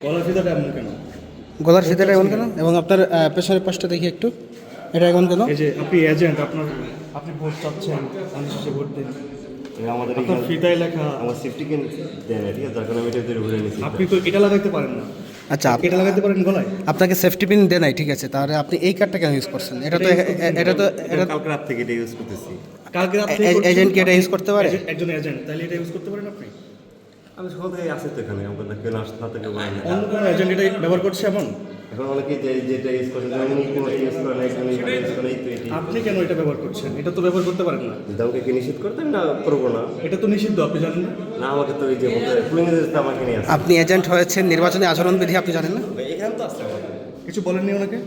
গলার ফিতাটা এমন কেন? গলার ফিতাটা এমন কেন? এবং আপনার পেছনের পাশটা দেখি একটু। এটা এমন কেন? এই যে আপনি এজেন্ট আপনার আপনি ভোট চাচ্ছেন আমি শেষে ভোট দিন। আমাদের আপনার এখানে ফিতায় লেখা আমার সেফটি কেন দেয় না ঠিক আছে? তার কারণে আমি এটা ধরে ঘুরে নিয়েছি আপনি তো এটা লাগাইতে পারেন না। আচ্ছা আপনি এটা লাগাইতে পারেন গলায়? আপনাকে সেফটি পিন দেয় নাই ঠিক আছে? তাহলে আপনি এই কার্ডটা কেন ইউজ করছেন। এটা তো এটা তো এটা কালকে রাত থেকে এটা ইউজ করতেছি। কালকে রাত এ- এজেন্ট কি এটা ইউজ করতে পারে? একজন এজেন্ট তাহলে এটা ইউজ করতে পারেন আপনি? আমি সকাল থেকে আসি তো এখানে আমাদের কেন আসতে না থেকে অন্য কোনো এজেন্ট এটা ব্যবহার করছে এমন? এখন অনেকে যে যেটা ইউজ করে যেমন কোনো ইউজ করে না একজন ইউজ করে তো। এটি। আপনি কেন এটা ব্যবহার করছেন? এটা তো ব্যবহার করতে পারেন না। যদি আমাকে কি নিষেধ করতেন না করব না? এটা তো নিষিদ্ধ আপনি জানেন না? না আমাকে তো এই যে বলতে পুলিং দিতে আমাকে নিয়ে আসে। আপনি এজেন্ট হয়েছেন নির্বাচনী আচরণবিধি আপনি জানেন না? এখানে তো আসছে আমাকে কিছু বলেননি ওনাকে?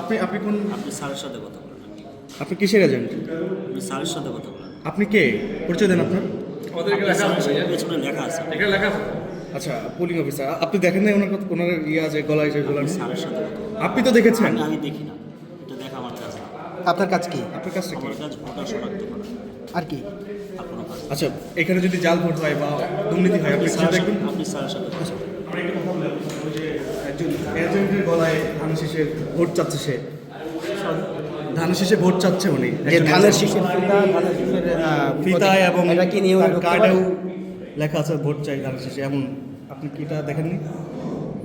আপনি আপনি কোন আপনি স্যারের সাথে কথা বলেন। আপনি কিসের এজেন্ট আপনি স্যারের সাথে কথা বলেন। আপনি কে? পরিচয় দেন আপনার। আচ্ছা পুলিং অফিসার আপনি দেখেন নাই ওনার কথা- ওনার ইয়ে আছে গলায় যে গলার স্যারের সাথে আপনি তো দেখেছেন? আমি দেখি না। এটা দেখা আমার কাছে। আপনার কাজ কি? আপনার কাছে কি? আর কি? আচ্ছা এখানে যদি জাল ভোট হয় বা দুর্নীতি হয় আপনি সেটা দেখবেন আপনি স্যারের সাথে আমরা একটু কথা বললাম ওই যে একজন এজেন্টের গলায় ধান শেষে ভোট চাচ্ছে সে। ধান শেষে ভোট চাচ্ছে উনি। যে ধানের। শীষের ফিতা ধানের শীষের ফিতায় এবং এটা কি নিয়ে কার্ডেও লেখা আছে ভোট চাই ধানের শীষে। এমন আপনি কি এটা দেখেননি?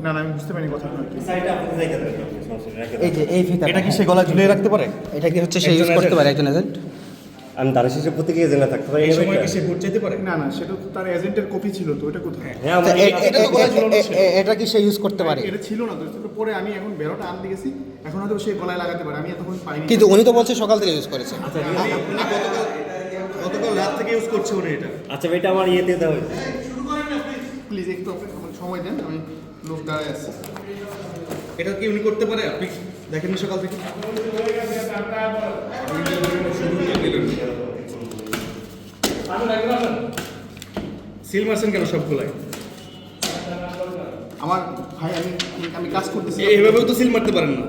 না না আমি বুঝতে পারিনি কথা কি এই যে এই ফিতা এটা কি সে গলা ঝুলিয়ে রাখতে পারে? এটা কি হচ্ছে সে ইউজ করতে পারে একজন এজেন্ট আমি তার শেষে প্রত্যেকে জেনে থাকতে পারি এই সময় কি সে ভোট চাইতে পারে? না না সেটা তো তার এজেন্টের কপি ছিল তো ওটা কোথায়? হ্যাঁ আমার এটা তো গলায় ঝুলানো ছিল। এটা কি সে ইউজ করতে পারে? এটা ছিল না তো সেটা পরে আমি এখন বেরোটা আনতে গেছি এখন হয়তো সে গলায় লাগাতে পারে আমি এতক্ষণ পাইনি। কিন্তু উনি তো বলছে সকাল থেকে ইউজ করেছে। আচ্ছা উনি উনি গতকাল গতকাল রাত থেকে ইউজ করছে উনি এটা। আচ্ছা এটা আমার ইয়েতে দেওয়া হয়েছে। প্লিজ একটু আপনি সময় দেন আমি লোক দাঁড়ায় আসছি এটা কি উনি করতে পারে? আপনি দেখেননি সকাল থেকে? সিল মারছেন কেন সবগুলাই? আমার ভাই আমি আমি- কাজ করতেছি। এইভাবেও তো সিল মারতে পারেন না।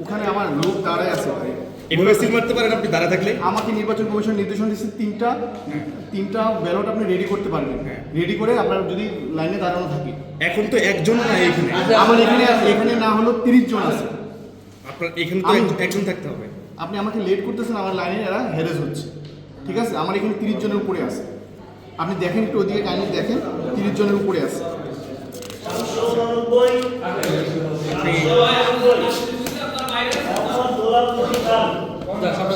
ওখানে আমার লোক দাঁড়ায় আছে ভাই। এইভাবে সিল মারতে পারেন আপনি দাঁড়া থাকলে? আমাকে নির্বাচন কমিশন নির্দেশন দিচ্ছে তিনটা তিনটা ব্যালট আপনি রেডি করতে পারবেন। হ্যাঁ। রেডি করে আপনার যদি লাইনে দাঁড়ানো থাকে। এখন তো একজন না এখানে। আমার এখানে এখানে না হলো তিরিশ জন আছে। আপনার এখানে তো একজন থাকতে হবে। আপনি আমাকে লেট করতেছেন আমার লাইনে এরা হ্যারেস হচ্ছে। ঠিক আছে? আমার এখানে তিরিশ জনের উপরে আছে। আপনি দেখেন একটু ওদিকে কাইন্ডলি দেখেন, তিরিশ জনের উপরে আছে। আপনি